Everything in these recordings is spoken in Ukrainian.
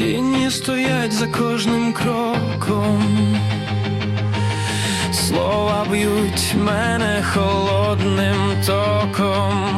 Тіні стоять за кожним кроком, слова б'ють мене холодним током.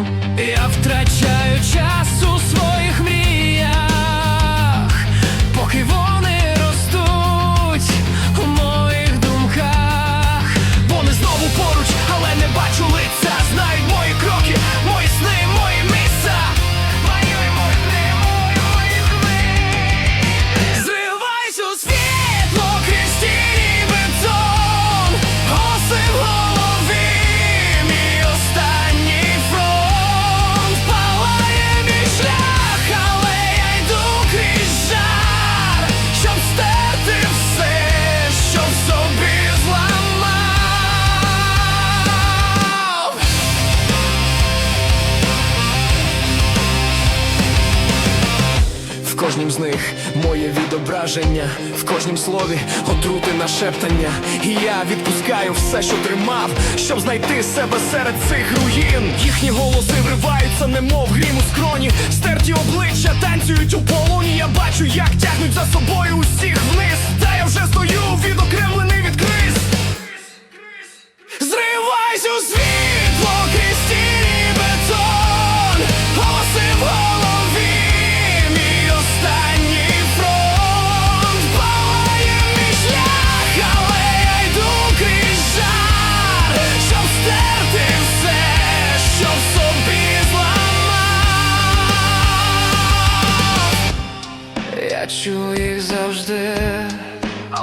Кожнім з них моє відображення, в кожнім слові отрути нашептання. І я відпускаю все, що тримав, щоб знайти себе серед цих руїн. Їхні голоси вриваються, немов грім у скроні. Стерті обличчя танцюють у полоні. Я бачу, як тягнуть за собою усіх вниз.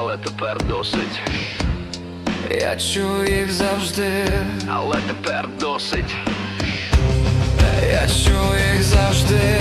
Але тепер досить, Я чую їх завжди. Але тепер досить, Я чую їх завжди,